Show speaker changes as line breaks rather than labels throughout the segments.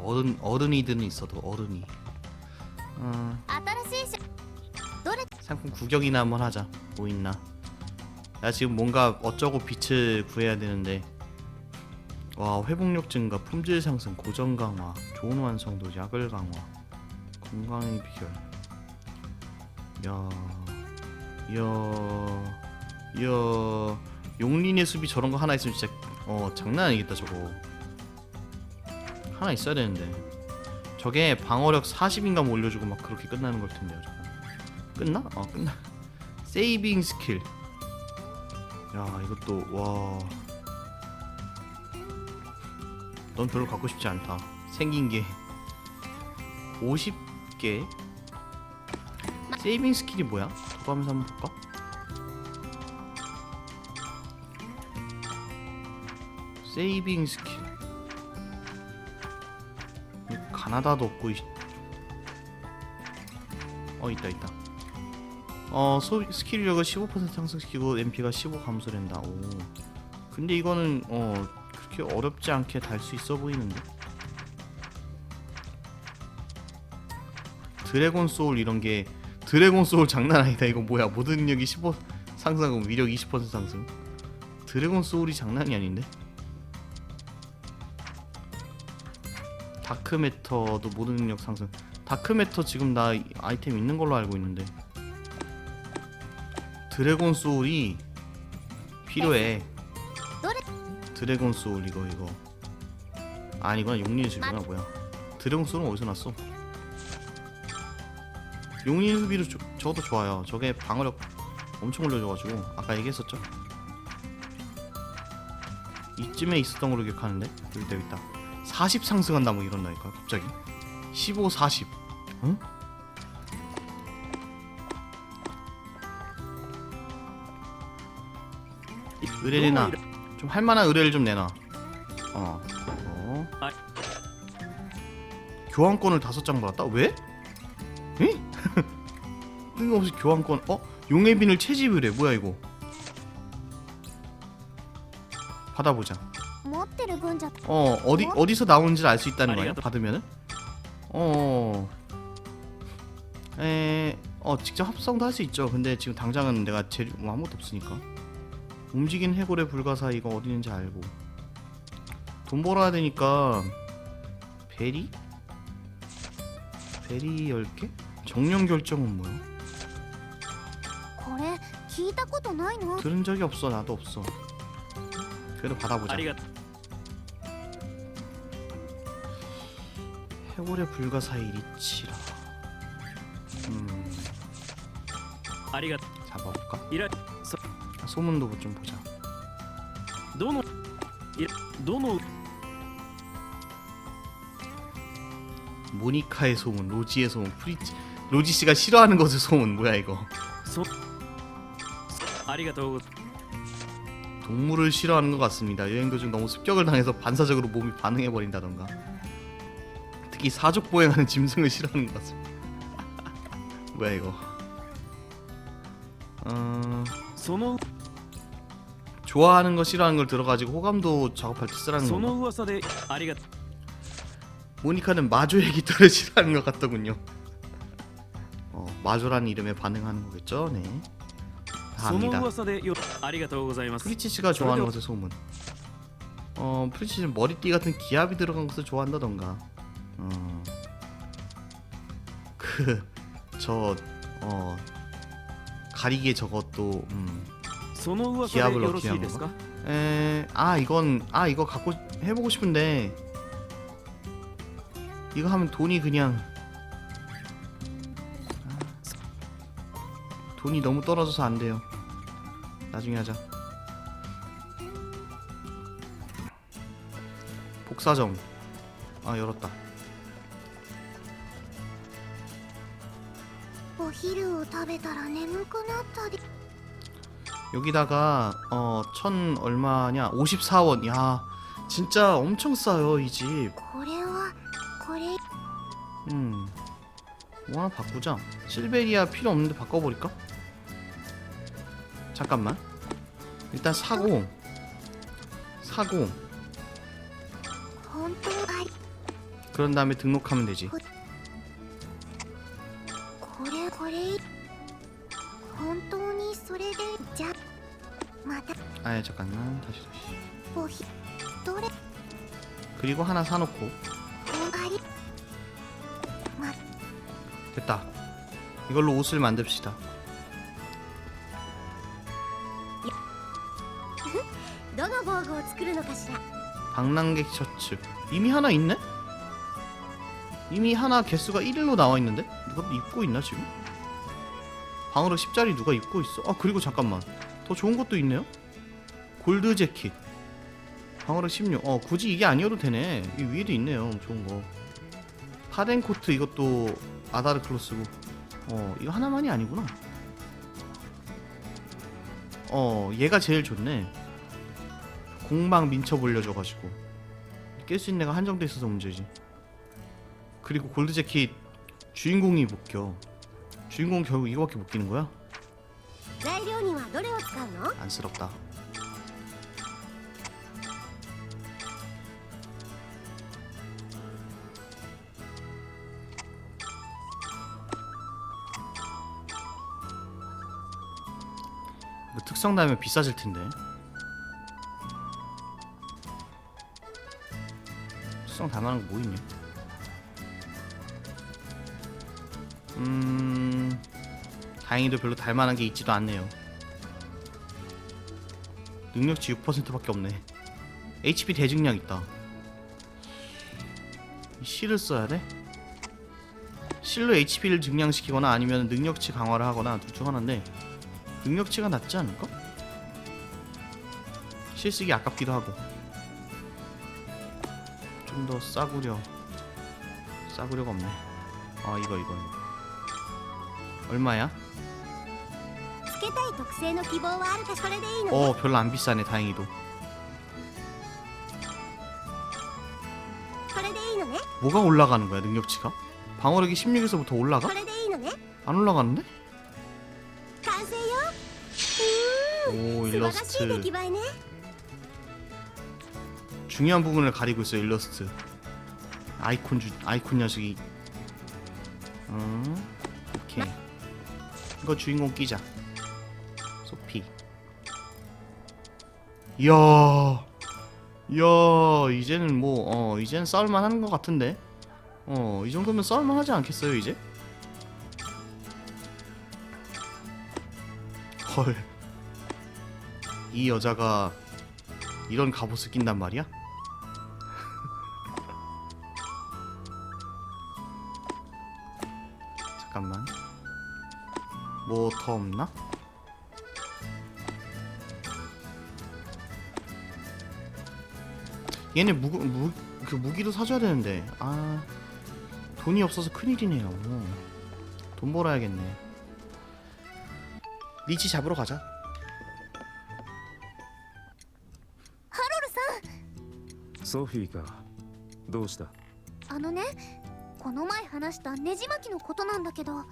어른 어른이들은 있어도 어른이. 어,
新しいしどれ
상품 구경이나 한번 하자. 뭐 있나? 나 지금 뭔가 어쩌고 빛을 구해야 되는데. 와 회복력 증가, 품질 상승, 고정 강화, 좋은 완성도, 약을 강화, 건강의 비결. 야, 야, 야, 용린의 숲이 저런 거 하나 있으면 진짜 어 장난 아니겠다 저거. 하나 있어야 되는데. 저게 방어력 40인가 뭐 올려주고 막 그렇게 끝나는 걸 텐데요 저거. 끝나? 어 끝나. 세이빙 스킬. 야 이것도 와. 넌 별로 갖고 싶지 않다. 생긴 게 50개. 세이빙 스킬이 뭐야? 돌아가면서 한번 볼까? 세이빙 스킬. 이 가나다도 없고 이- 어 있다 있다. 어 소, 스킬력을 15% 상승시키고 MP가 15 감소된다. 오. 근데 이거는 어 그렇게 어렵지 않게 달 수 있어 보이는데. 드래곤 소울 이런 게 드래곤 소울 장난 아니다. 이거 뭐야? 모든 능력이 15 상승하고 위력 20% 상승. 드래곤 소울이 장난이 아닌데. 다크 매터도 모든 능력 상승. 다크 매터 지금 나 이- 아이템 있는 걸로 알고 있는데. 드래곤 소울이 필요해. 드래곤 소울 이거 이거. 아니구나 용린의 숲이구나 뭐야. 드래곤 소울은 어디서 났어? 용린의 숲이로 저, 저도 좋아요. 저게 방어력 엄청 올려줘가지고 아까 얘기했었죠. 이쯤에 있었던 걸로 기억하는데 여기 있다 여기 있다. 40 상승한다 뭐 이런다니까 갑자기. 15, 40. 응? 의뢰나 좀 할만한 의뢰를 좀 내놔. 어. 어.
아.
교환권을 다섯 장 받았다. 왜? 에? 뜬금없이 교환권. 어? 용의 빈을 채집을 해. 뭐야 이거? 받아보자. 어 어디
어?
디서 나오는지를 알 수 있다는 거예요? 받으면은? 어, 어 에... 어 직접 합성도 할 수 있죠. 근데 지금 당장은 내가 재료 뭐 아무것도 없으니까. 움직인 해골의 불가사 이거 어디 있는지 알고. 돈 벌어야 되니까 베리? 베리 10개? 정령 결정은 뭐야? 들은 적이 없어. 나도 없어. 그래도 받아보자.
ありがと
해골의 불가사의 리치라. 음,
うありがと
잡아볼까?
ういら
아, 소문도 좀 보자.
どのいどの
모니카의 소문, 로지의 소문, 프리치, 로지 씨가 싫어하는 것의 소문 뭐야 이거?
そありがとうご
동물을 싫어하는 것 같습니다. 여행 도중 너무 습격을 당해서 반사적으로 몸이 반응해 버린다던가. 이 사족 보행하는 짐승을 싫어하는 것 같습니다. 뭐야 이거? 어, 좋아하는 거 싫어하는 걸 들어가지고 호감도 작업할 때 쓰라는
거.
모니카는 마조의 기타를 싫어하는 것 같더군요. 어, 마조라는 이름에 반응하는 거겠죠? 네. 다
소노
압니다. 프리치치가 좋아하는 것의 소문. 어, 프리치치는 머리띠 같은 기압이 들어간 것을 좋아한다던가. 그저 어. 가리개 저것도 음. 기압을 어떻게 한
건가?
에, 아 이건 아 이거 갖고 해보고 싶은데 이거 하면 돈이 그냥 아, 돈이 너무 떨어져서 안 돼요. 나중에 하자. 복사정 아 열었다.
を食べたら眠くなったり
여기다가 어, 천 얼마냐? 54원. 야, 진짜 엄청 싸요, 이 집.
これはこれ
음. 뭐 하나 바꾸자. 실베리아 필요 없는데 바꿔버릴까? 잠깐만. 일단 사고. 사고.
本当あり
그런 다음에 등록하면 되지
こ れこれ本当にそれでじゃまた
아 잠깐만 다시 다시
おひどれ
그리고 하나 사놓고
あり
됐다 이걸로 옷을 만듭시다
どの防具を作るのかしら
방랑객 셔츠 이미 하나 있네? 이미 하나 개수가 1일로 나와 있는데? 누가 입고 있나 지금? 방으로 10짜리 누가 입고 있어? 아 그리고 잠깐만 더 좋은 것도 있네요? 골드 재킷 방어력 16. 어 굳이 이게 아니어도 되네. 이 위에도 있네요. 좋은 거. 파덴 코트 이것도 아다르 클로스고. 어 이거 하나만이 아니구나. 어 얘가 제일 좋네. 공방 민첩 올려줘가지고 깰 수 있는 애가 한정돼 있어서 문제지. 그리고 골드 재킷 주인공이 못 껴. 주인공 결국 이거밖에 못 끼는 거야? 안쓰럽다. 특성 나면 비싸질 텐데. 특성 담아는 거 뭐 있냐? 음, 다행히도 별로 달만한 게 있지도 않네요. 능력치 6%밖에 없네. HP 대증량 있다. 이 실을 써야 돼? 실로 HP를 증량시키거나 아니면 능력치 강화를 하거나 둘 중 하나인데 능력치가 낫지 않을까? 실 쓰기 아깝기도 하고 좀 더 싸구려 싸구려가 없네 아 이거 이거 이거 얼마야? 어 별로 안 비싸네 다행히도 뭐가 올라가는 거야 능력치가? 방어력이 16에서부터 올라가? 안 올라가는데? 오
음,
일러스트 중요한 부분을 가리고 있어 일러스트 아이콘 주, 아이콘 녀석이 음, 오케이 이거 주인공 끼자. 소피. 이야 이야 이제는 뭐 어 이제는 싸울만 하는 것 같은데? 어 이 정도면 싸울만 하지 않겠어요 이제? 헐. 이 여자가 이런 갑옷을 낀단 말이야? 뭐 더 없나? 얘네 무, 무, 그 무기도 사줘야 되는데 아 돈이 없어서 큰일이네요 돈 벌어야겠네 리치 잡으러 가자
ハロルさん
ソフィーかどうした
あのねこの前話したねじ巻きのことなんだけど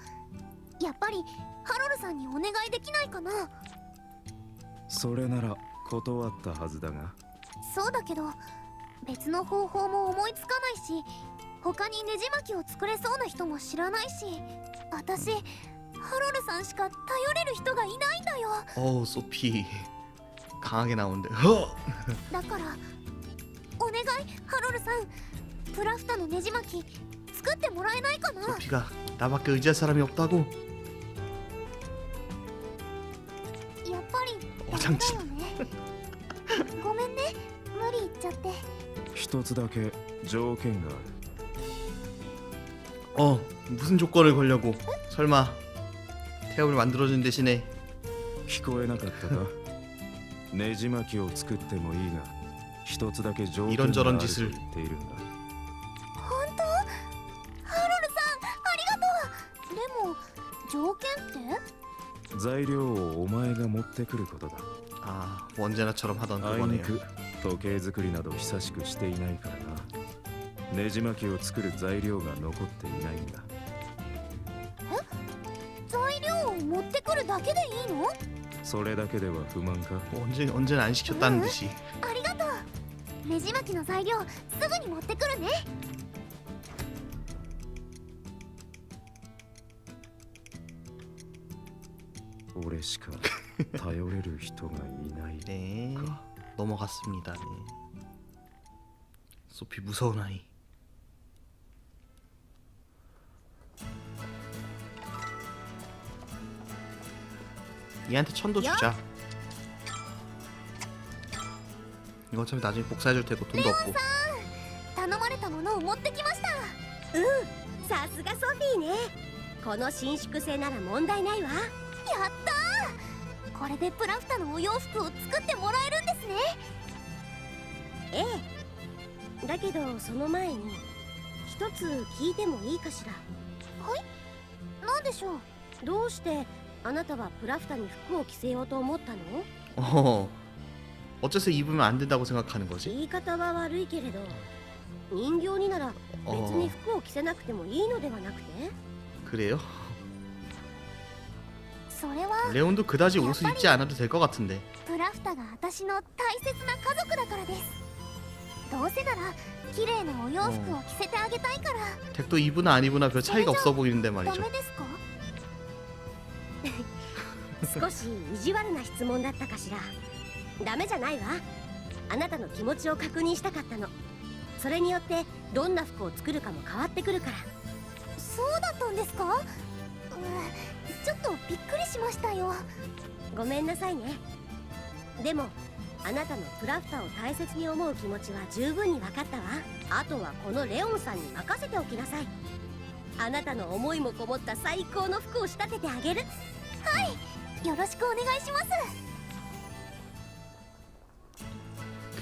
やっぱりハロルさんにお願いできないかな
それなら断ったはずだが
そうだけど別の方法も思いつかないし他にねじ巻きを作れそうな人も知らないし私ハロルさんしか頼れる人がいないんだよ
어우 소피 강하게 나오는데 허!
だからお願いハロルさんプラフタのねじ巻き作ってもらえないかな
소피가 나밖에 의지할 사람이 없다고
り
어
ダメ
장치
だよねごめんね無理言っちゃって
一つだけ条件がある
어 무슨 조건을 걸려고 설마 태엽을 만들어준 대신에
聞こえなかったかねじ巻きを作ってもいいが一つだけ条件があると言っているんだ
本当ハロルさんありがとうでも条件って
材料をお前が持ってくることだ
아 원제나처럼 하던
あいに
그거네요
く時計作りなど久しくしていないからな。ねじ巻きを作る材料が残っていないんだ。
材料を持ってくるだけでいいの？
それだけでは不満か？
언제 언제 안 시켰다는 듯이
ありがとう。ねじ巻きの材料すぐに持ってくるね。
俺しか頼れる人がいない
네 넘어갔습니다 네. 소피 무서운 아이 얘한테 천도 주자 이거 어차피 나중에 복사해줄 테고 돈도 없고
頼まれたものを持ってきました
さすがソフィーねこの伸縮性なら問題ないわ
やったー これでプラフタのお洋服を作ってもらえるんですね
ええだけどその前に一つ聞いてもいいかしら
なんでしょう
どうしてあなたはプラフタに服を着せようと思ったの
어 어째서 입으면 안 된다고 생각하는 거지?
言い方は悪いけれど人形になら別に
어
服を着せなくてもいいのではなくて
그래요?
それは
레온도 그다지 옷을 입지 않아도 될 것 같은데
プラフタが私の大切な家族だからですどうせなら綺麗なお洋服を着せてあげたいから
덱도 입으나 안 입으나 별 차이가 없어 보이는데
ダ
말이죠
メですか
少し意地悪な質問だったかしらダメじゃないわあなたの気持ちを確認したかったのそれによってどんな服を作るかも変わってくるから
そうだったんですかうん ちょっとびっくりしましたよ
ごめんなさいねでもあなたのプラフタを大切に思う気持ちは十分に分かったわあとはこのレオンさんに任せておきなさいあなたの思いもこもった最高の服を仕立ててあげる
よろしくお願いします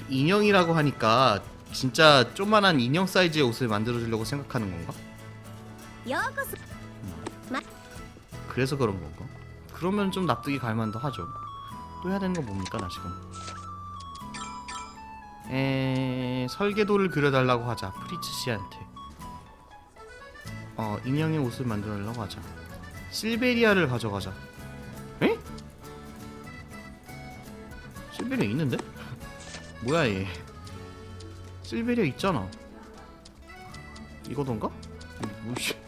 그 인형이라고 하니까 진짜 조만한 인형 사이즈의 옷을 만들어 주려고 생각하는 건가?
ようこそ
그래서 그런 건가? 그러면 좀 납득이 갈 만도 하죠. 또 해야 되는 건 뭡니까 나 지금? 에 설계도를 그려달라고 하자 프리츠 씨한테. 어 인형의 옷을 만들어달라고 하자. 실베리아를 가져가자. 에? 실베리아 있는데? 뭐야 얘? 실베리아 있잖아. 이거던가? 뭐씨?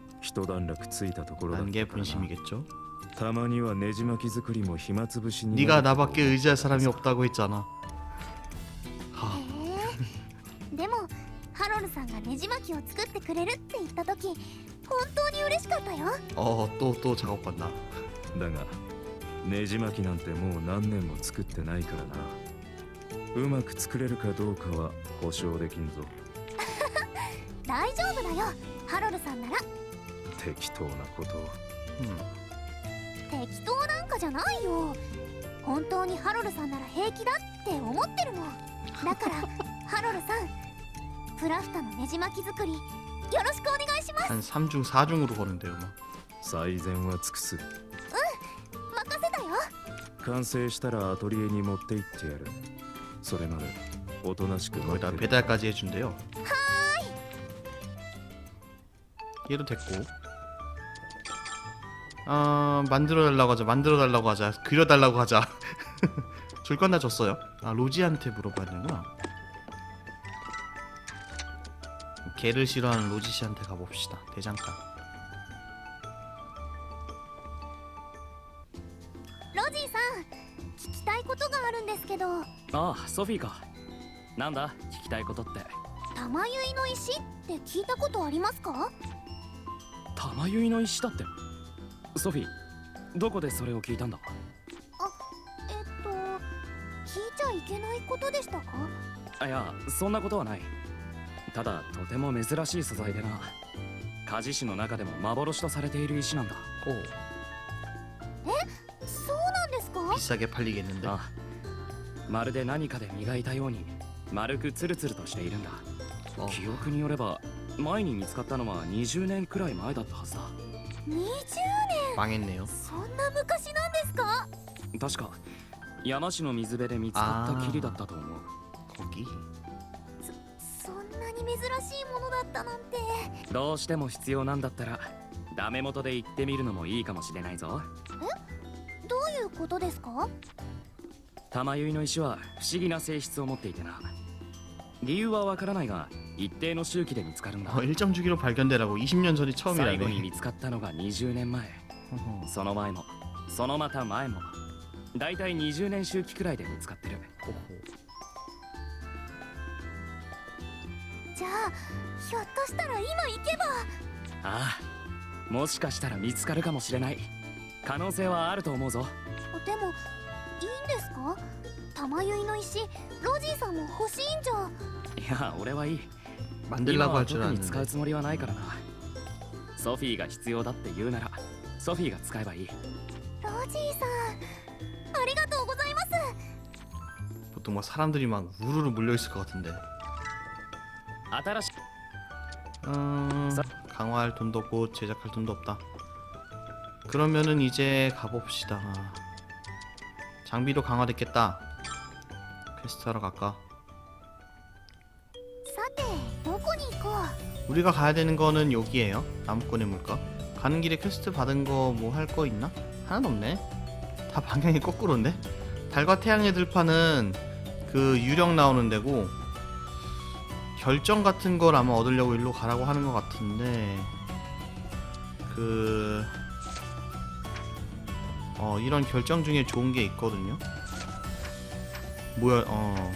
一段落ついたところだっ
난 게
たからな
분심이겠죠.
たまにはねじ巻き作りも暇つぶしに
네가
なる
나밖에 의지할 사람이 없다고 했잖아.
へ
하,
えでもハロルさんがねじ巻きを作ってくれるって言った時本当に嬉しかったよ
어, 또 또 작업 받나?
だがねじ巻きなんてもう何年も作ってないからなうまく作れるかどうかは保証できんぞ
大丈夫だよハロルさんなら
適当なことを
음.
適当なんかじゃないよ本当にハロルさんなら平気だって思ってるもんだからハロルさんプラフタのねじ巻き作りよろしくお願いします
한 3중 4중으로 거는데요, 막.
最善は尽くす
任せたよ
完成したらアトリエに持って行ってやるそれまでおとなしく待
거기다
ってる
배달까지 해준대요. 얘도 됐고. 아 만들어 달라고 하자. 만들어 달라고 하자. 그려 달라고 하자. 줄 건 다 줬어요. 아 로지한테 물어봐야 되는구나. 개를 싫어하는 로지 씨한테 가봅시다. 대장간.
ロジーさん聞きたいことがあるんですけど
ああソフィーかなんだ聞きたいことって
玉結いの石って聞いたことありますか
玉結いの石だって ソフィーどこでそれを聞いたんだ
えっと聞いちゃいけないことでしたか
あいやそんなことはないただとても珍しい素材でな鍛冶師の中でも幻とされている石なんだ
오
そうなんですか
비싸게 팔리겠는데.
あまるで何かで磨いたように丸くツルツルとしているんだ
어.
記憶によれば前に見つかったのは20年くらい前だったはずだ
20年
망했네요
そんな昔なんですか
確か山市の水辺で見つかった霧だったと思う
거기
そんなに珍しいものだったなんて
どうしても必要なんだったらダメ元で行ってみるのもいいかもしれないぞ
どういうことですか
玉結の石は不思議な性質を持っていてな理由はわからないが一定の周期で見つかるんだ
어, 1점 주기로 발견되라고 20년 전이
最後に
처음이라네
見つかったのが20年前
어허.
その前もそのまた前もだいたい20年周期くらいで見つかってる。
じゃあひょっとしたら今行けば。
ああもしかしたら見つかるかもしれない。可能性はあると思うぞ。
でもいいんですか？玉結の石ロジーさんも欲しいんじゃ。
いや俺はいい。今は特に使うつもりはないからな。ソフィーが必要だって言うなら ソフィーが使えばいい
ロジーさんありがとうございます
보통 막 사람들이 막 우르르 몰려있을 것 같은데
新しい
음, 강화할 돈도 없고 제작할 돈도 없다 그러면은 이제 가봅시다 장비도 강화됐겠다 퀘스트 하러 갈까
さてどこに行こう
우리가 가야 되는 거는 여기에요 나무꾼의 물가 가는 길에 퀘스트 받은 거 뭐 할 거 있나? 하나도 없네 다 방향이 거꾸로인데 달과 태양의 들판은 그 유령 나오는 데고 결정 같은 걸 아마 얻으려고 일로 가라고 하는 것 같은데 그 어, 이런 결정 중에 좋은 게 있거든요. 뭐야, 어,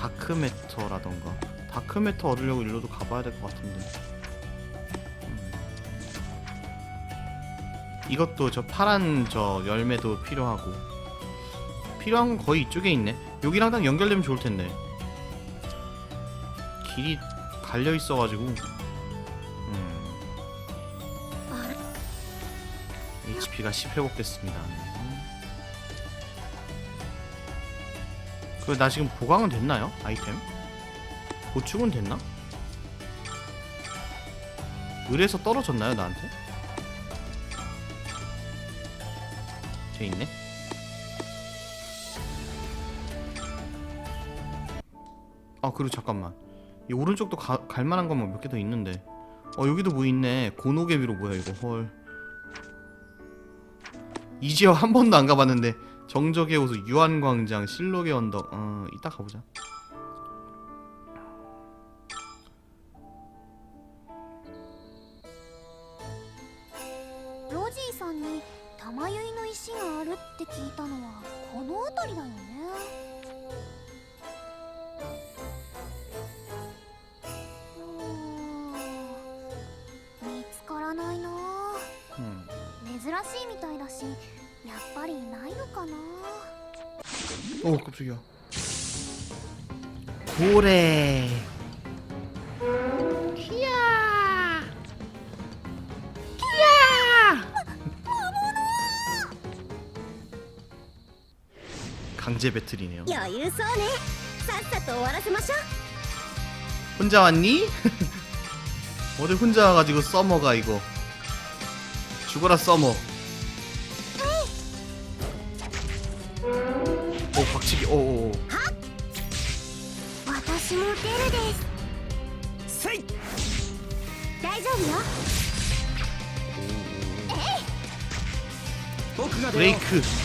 다크매터라던가 다크매터 얻으려고 일로도 가봐야 될 것 같은데. 이것도 저 파란 저 열매도 필요하고 필요한 건 거의 이쪽에 있네. 여기랑 딱 연결되면 좋을 텐데. 길이 갈려 있어가지고. 음. HP가 10 회복 됐습니다. 그 나 지금 보강은 됐나요? 아이템? 보충은 됐나? 을에서 떨어졌나요 나한테? 쟤 있네. 아 그리고 잠깐만. 이 오른쪽도 가, 갈 만한 것만 몇 개 더 있는데. 어 여기도 뭐 있네. 고노개비로 뭐야 이거? 헐. 이지어 한 번도 안 가봤는데. 정적의 호수 유한광장 실록의 언덕. 어 이따 가보자 강제 배틀이네요
余裕そうねさっさと終わらせましょう
혼자 왔니? 어디 혼자 와가지고 써머가 이거 죽어라 써머 오 박치기 오오오
私も出るです
せい
大丈夫よ
僕が出よ
브레이크
うもう終わりか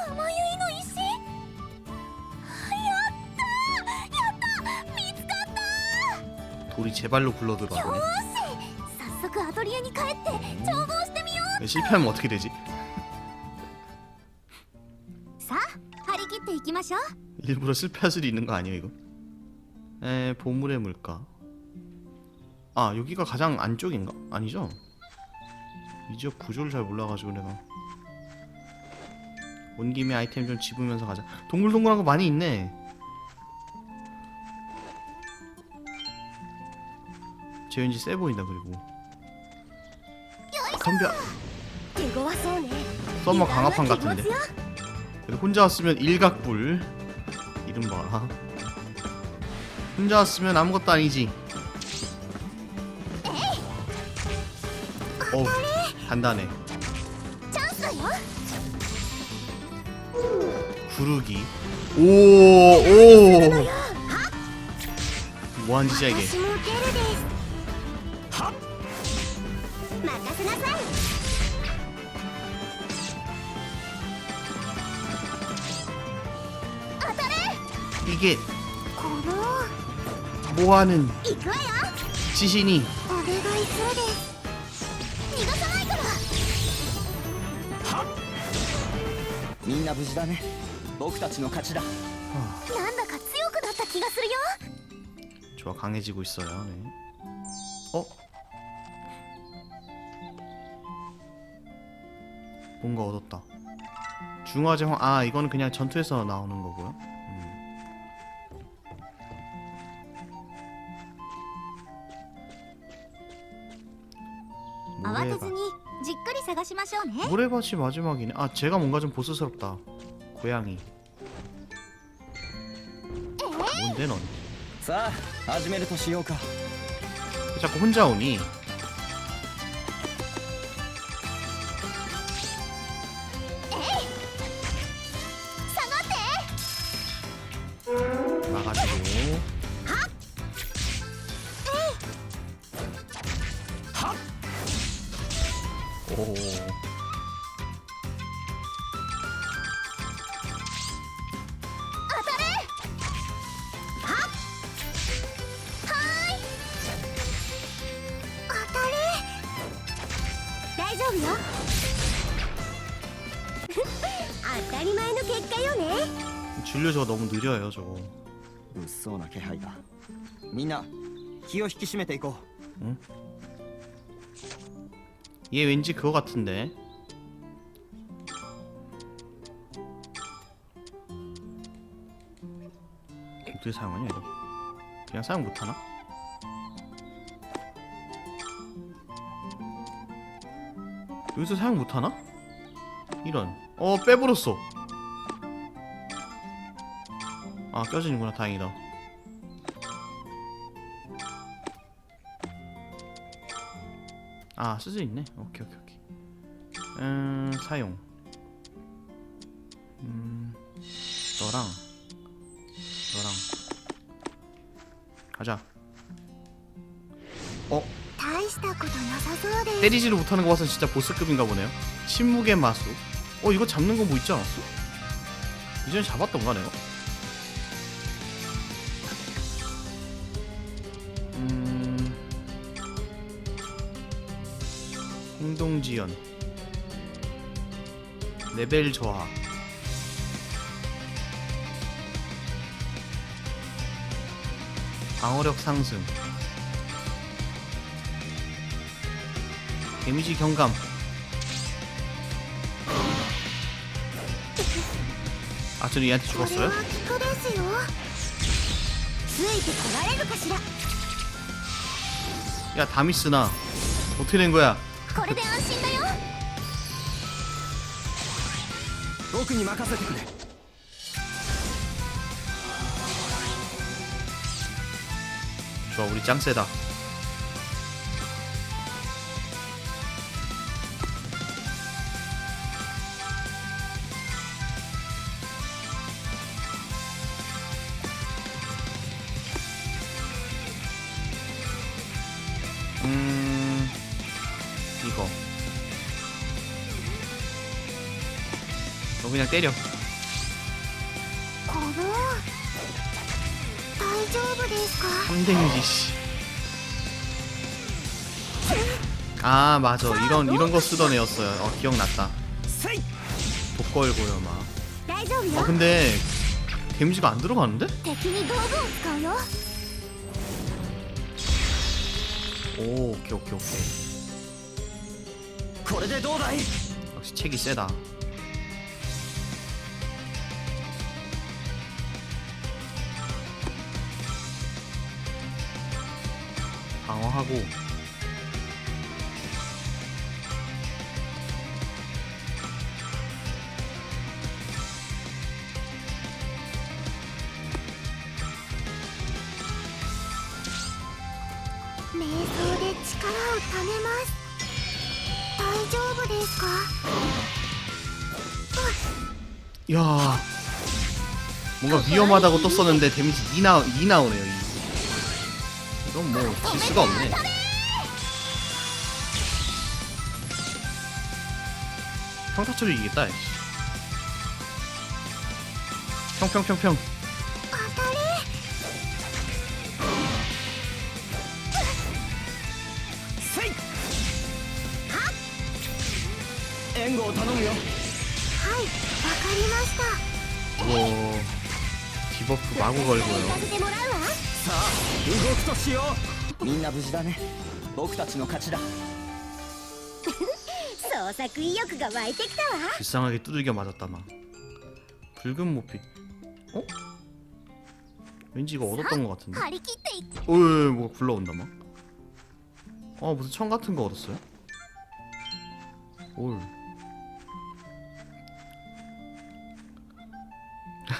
玉結の石やったやった見つかった
돌이 제 발로 굴러 들어가네
よし早速アトリエに帰って調合してみよ
실패하면 어떻게 되지?
うさあ張り切っていきましょう
일부러 실패할 수도 있는 거 아니에요 이거? 에 보물의 물가 아 여기가 가장 안쪽인가? 아니죠? 이 지역 구조를 잘 몰라가지고 내가 온 김에 아이템 좀 집으면서 가자. 동글동글한 거 많이 있네. 재윤지 세 보인다 그리고.
선별.
썸머 강화판 같은데. 혼자 왔으면 일각불. 이름 봐라. 혼자 왔으면 아무것도 아니지. 어우 단단해. 구르기. 오오. 뭐한 짓이야 이게. 이게 뭐하는 지신이?
민나 무지다네 です逃がさないから
みんな無事だね僕たちの勝ちだ
なんだか強くなった気がするよ
좋아 강해지고 있어요 네. 어? 뭔가 얻었다 중화제황 아 이거는 그냥 전투에서 나오는 거고요 음.
慌てず
모래밭
にじっくり探しましょうね
모래밭이 마지막이네 아 제가 뭔가 좀 보스스럽다 고양이 뭔데 넌
さあ始めるとしようか
왜 자꾸 혼자 오니? 막아주고 오
ね
줄려 저거 너무 느려요 저거
物騒な気配だみんな気を引き締めていこ
얘 왠지 그거 같은데 어떻게 사용하냐 이거 그냥 사용 못하나? 여기서 사용 못하나? 이런 어 빼버렸어 아 껴지는구나. 다행이다. 아 쓸 수 있네. 오케이 오케이 오케이. 음 사용. 음 너랑 너랑. 가자. 어? 때리지를 못하는 것 같아서 진짜 보스급인가 보네요. 침묵의 마수. 어 이거 잡는 거 뭐 있지 않았어? 이전에 잡았던가 내가? 지연. 레벨 저하 방어력 상승. 데미지 경감. 아 저는 얘한테 죽었어요? 야 다미스나. 어떻게 된 거야?
これで安心だよ
う僕に任せてくれ
좋아 우리 짱 세다 너 그냥 때려
この大丈夫ですか
3데미지 씨. 아 맞아 이런 이런 거 쓰던 애였어요. 어 기억났다.
せい
독걸 고요마.
大丈夫
어
よ
근데 데미지가 안 들어가는데?
敵に道具を使うよ
오 오케이 오케이 오케이.
こ れでどうだい
역시 책이 세다. 방어하고
瞑想で力をためます大丈夫ですか
야 뭔가 위험하다고 떴었는데 데미지 2 나, 2 나오네요 2 이건 뭐 질 수가 없네 평타처리 이기겠다 씨. 평평평평
当たり
せい援護を頼むよ
はいわかりました
오 디버프 마구 걸고요
させてもらうわ
さあ動くとしようみんな無事だね僕たちの勝ちだ
創作意欲が湧いてきたわ
불쌍하게 두들겨 맞았다 막 붉은 모피 어? 왠지 이거 얻었던 것 같은데
張り切ってい
어이 뭐가 굴러온다 막. 어 무슨 청 같은 거 얻었어요? 올.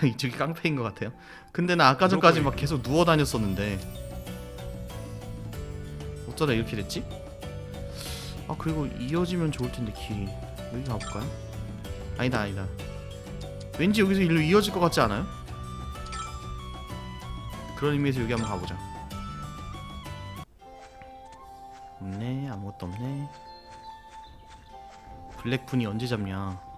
이쪽이 깡패인 것 같아요. 근데 나 아까 전까지 막 계속 누워 다녔었는데 어쩌다 이렇게 됐지? 아 그리고 이어지면 좋을 텐데 길이 여기 가볼까요? 아니다 아니다. 왠지 여기서 일로 이어질 것 같지 않아요? 그런 의미에서 여기 한번 가보자. 없네 아무것도 없네 블랙분이 언제 잡냐